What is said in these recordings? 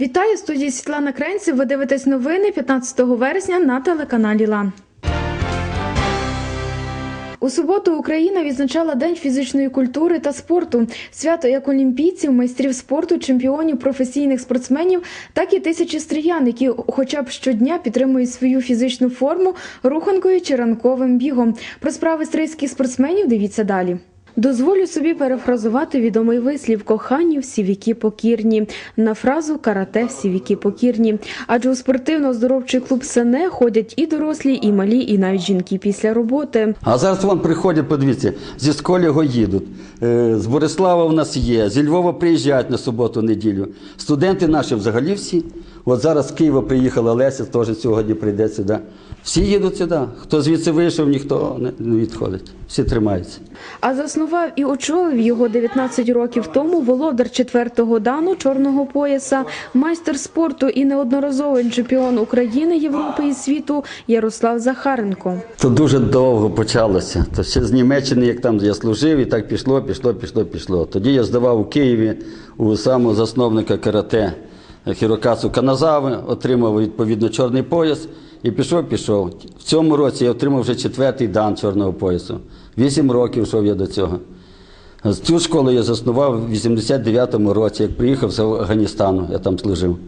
Вітаю студії Світлана Кренців. Ви дивитесь новини 15 вересня на телеканалі Лан. У суботу Україна відзначала День фізичної культури та спорту. Свято як олімпійців, майстрів спорту, чемпіонів, професійних спортсменів, так і тисячі стріян, які хоча б щодня підтримують свою фізичну форму руханкою чи ранковим бігом. Про справи стрийських спортсменів дивіться далі. Дозволю собі перефразувати відомий вислів коханні всі віки покірні на фразу карате всі віки покірні. Адже у спортивно-оздоровчий клуб Сене ходять і дорослі, і малі, і навіть жінки після роботи. А зараз вон приходять, подивіться, зі Сколього їдуть, е, з Борислава в нас є, зі Львова приїжджають на суботу-неділю. Студенти наші взагалі всі. От зараз з Києва приїхала Леся, теж сьогодні прийде сюди. Всі їдуть сюди. Хто звідси вийшов, ніхто не- відходить. Всі тримаються. А заснував і очолив його 19 років тому володар четвертого дану чорного пояса, майстер спорту і неодноразовий чемпіон України, Європи і світу Ярослав Захаренко. То дуже довго почалося. То ще з Німеччини, як там я служив, і так пішло, пішло, пішло, пішло. Тоді я здавав у Києві у самого засновника карате Хірокасу Каназави, отримав відповідно чорний пояс і пішов, пішов. В цьому році я отримав вже четвертий дан чорного поясу. Вісім років йшов я до цього. Цю школу я заснував в 89-му році, як приїхав з Афганістану, я там служив.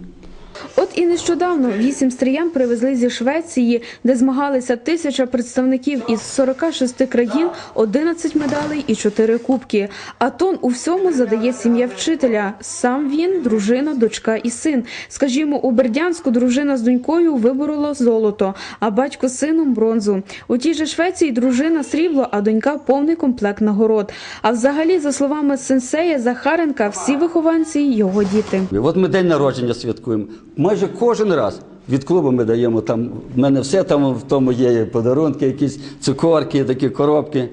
От і нещодавно вісім стріян привезли зі Швеції, де змагалися тисяча представників із 46 країн, 11 медалей і 4 кубки. А тон у всьому задає сім'я вчителя. Сам він, дружина, дочка і син. Скажімо, у Бердянську дружина з донькою виборола золото, а батько з сином бронзу. У тій же Швеції дружина срібло, а донька повний комплект нагород. А взагалі, за словами сенсея Захаренка, всі вихованці його діти. От ми день народження святкуємо. Майже кожен раз від клубу ми даємо там. В мене все там в тому є подарунки, якісь цукорки, такі коробки.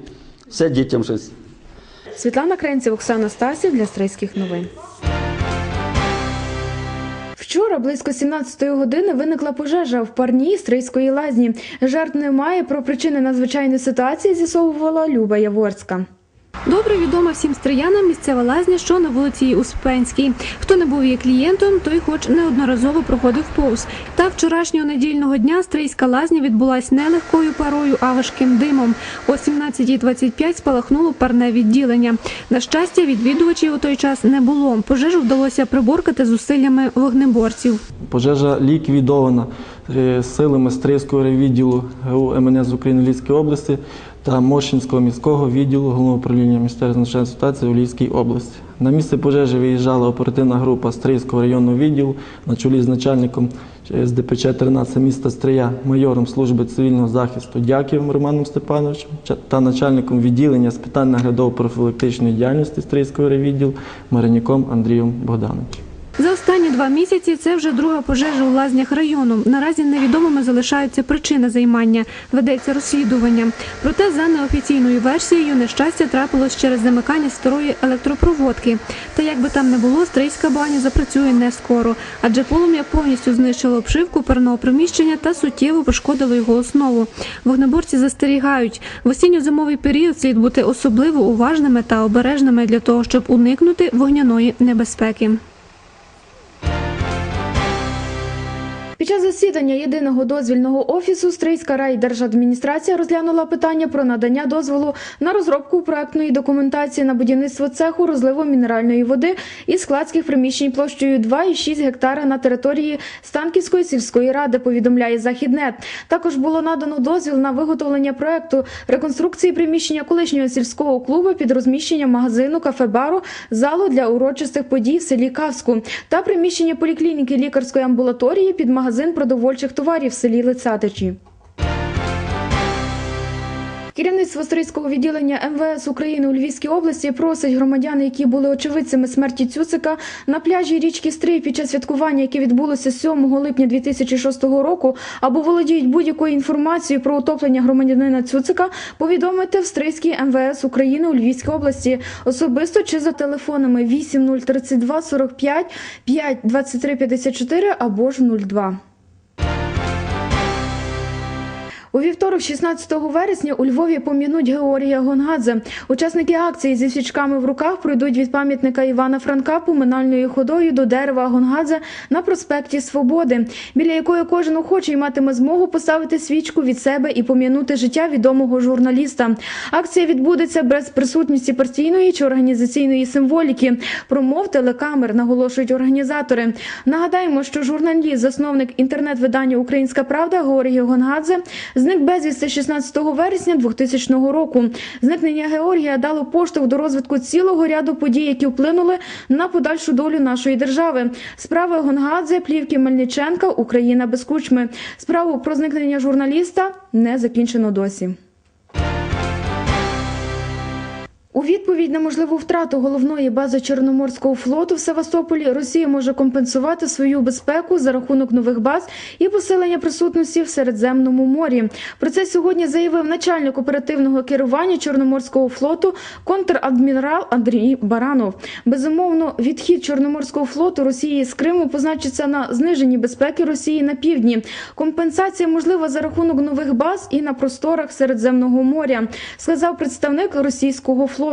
Все дітям щось. Світлана Кренців, Оксана Стасів для Стрийських новин. Вчора близько 17-ї години виникла пожежа в парній Стрийської лазні. Жертв немає. Про причини надзвичайної ситуації з'ясовувала Люба Яворська. Добре відома всім стріянам місцева лазня, що на вулиці Успенській. Хто не був її клієнтом, той хоч неодноразово проходив повз. Та вчорашнього недільного дня стрийська лазня відбулась не легкою парою, а важким димом. О 17.25 спалахнуло парне відділення. На щастя, відвідувачів у той час не було. Пожежу вдалося приборкати зусиллями вогнеборців. Пожежа ліквідована силами Стрийського райвідділу ГУ МНС України Львівської області та Моршинського міського відділу Головного управління Міністерства надзвичайних ситуацій у Львівській області. На місце пожежі виїжджала оперативна група Стрийського районного відділу на чолі з начальником з ДПЧ 13 міста Стрия, майором служби цивільного захисту Дяківим Романом Степановичем та начальником відділення з питань наглядово-профілактичної діяльності Стрийського райвідділу Мариняком Андрієм Богдановичем. Два місяці це вже друга пожежа у лазнях району. Наразі невідомими залишаються причини займання. Ведеться розслідування. Проте, за неофіційною версією, нещастя трапилось через замикання старої електропроводки. Та як би там не було, стрийська баня запрацює не скоро, адже полум'я повністю знищило обшивку парного приміщення та суттєво пошкодило його основу. Вогнеборці застерігають, в осінньо-зимовий період слід бути особливо уважними та обережними для того, щоб уникнути вогняної небезпеки. Під час засідання єдиного дозвільного офісу Стрийська райдержадміністрація розглянула питання про надання дозволу на розробку проектної документації на будівництво цеху розливу мінеральної води із складських приміщень площею 2,6 гектара на території Станківської сільської ради. Повідомляє Західнет. Також було надано дозвіл на виготовлення проекту реконструкції приміщення колишнього сільського клубу під розміщення магазину, кафе-бару, залу для урочистих подій в селі Кавську та приміщення поліклініки лікарської амбулаторії під магазин продовольчих товарів в селі Лицатичі. Керівництво Стрийського відділення МВС України у Львівській області просить громадян, які були очевидцями смерті Цюцика на пляжі річки Стрий під час святкування, яке відбулося 7 липня 2006 року, або володіють будь-якою інформацією про утоплення громадянина Цюцика, повідомити в Стрийській МВС України у Львівській області особисто чи за телефонами 8032 45 5 23 54 або ж 02. У вівторок, 16 вересня, у Львові пом'януть Георгія Гонгадзе. Учасники акції зі свічками в руках пройдуть від пам'ятника Івана Франка поминальною ходою до дерева Гонгадзе на проспекті Свободи, біля якої кожен охочий матиме змогу поставити свічку від себе і пом'янути життя відомого журналіста. Акція відбудеться без присутності партійної чи організаційної символіки, промов телекамер, наголошують організатори. Нагадаємо, що журналіст, засновник інтернет-видання Українська Правда Георгій Гонгадзе зник безвісти 16 вересня 2000 року. Зникнення Георгія дало поштовх до розвитку цілого ряду подій, які вплинули на подальшу долю нашої держави. Справи Гонгадзе, плівки Мельниченка, Україна без кучми. Справу про зникнення журналіста не закінчено досі. У відповідь на можливу втрату головної бази Чорноморського флоту в Севастополі Росія може компенсувати свою безпеку за рахунок нових баз і посилення присутності в Середземному морі. Про це сьогодні заявив начальник оперативного керування Чорноморського флоту контрадмірал Андрій Баранов. Безумовно, відхід Чорноморського флоту Росії з Криму позначиться на зниженні безпеки Росії на півдні. Компенсація можлива за рахунок нових баз і на просторах Середземного моря, сказав представник російського флоту.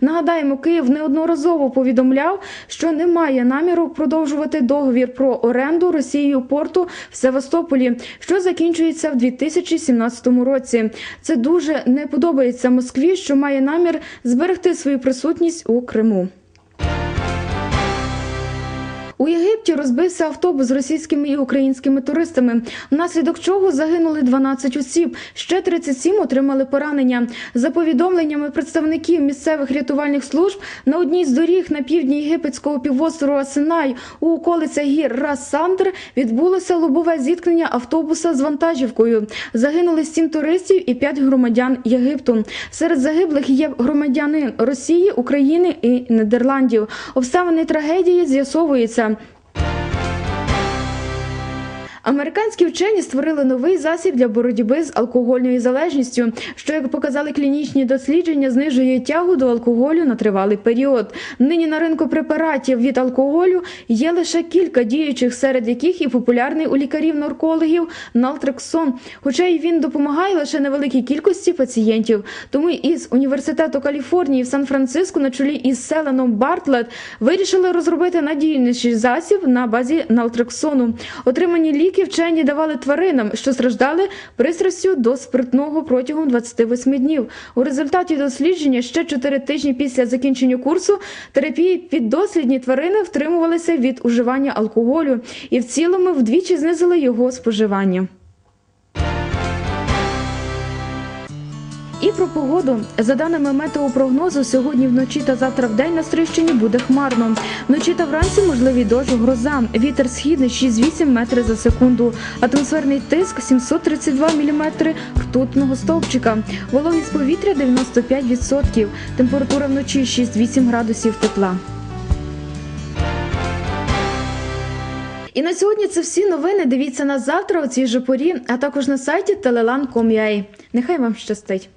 Нагадаємо, Київ неодноразово повідомляв, що не має наміру продовжувати договір про оренду Росією порту в Севастополі, що закінчується в 2017 році. Це дуже не подобається Москві, що має намір зберегти свою присутність у Криму. У Єгипті розбився автобус з російськими і українськими туристами, внаслідок чого загинули 12 осіб, ще 37 отримали поранення. За повідомленнями представників місцевих рятувальних служб, на одній з доріг на півдні єгипетського півострова Синай у околицях гір Рас-Сандр відбулося лобове зіткнення автобуса з вантажівкою. Загинули 7 туристів і 5 громадян Єгипту. Серед загиблих є громадяни Росії, України і Нідерландів. Обставини трагедії з'ясовуються. from Американські вчені створили новий засіб для боротьби з алкогольною залежністю, що, як показали клінічні дослідження, знижує тягу до алкоголю на тривалий період. Нині на ринку препаратів від алкоголю є лише кілька діючих, серед яких і популярний у лікарів-наркологів Нaltrexон. Хоча й він допомагає лише невеликій кількості пацієнтів. Тому із університету Каліфорнії в Сан-Франциско на чолі із Селеном Бартлет вирішили розробити надійніший засіб на базі Нaltrexону. Отримані ліки вчені давали тваринам, що страждали пристрастю до спиртного протягом 28 днів. У результаті дослідження ще 4 тижні після закінчення курсу терапії піддослідні тварини втримувалися від уживання алкоголю і в цілому вдвічі знизили його споживання. Про погоду. За даними метеопрогнозу, сьогодні вночі та завтра в день на Стрищині буде хмарно. Вночі та вранці можливий дощ, гроза. Вітер східний 6-8 метрів за секунду. Атмосферний тиск 732 міліметри ртутного стовпчика. Вологість повітря 95%. Температура вночі 6-8 градусів тепла. І на сьогодні це всі новини. Дивіться нас завтра у цій же порі, а також на сайті telelan.com.ua. Нехай вам щастить.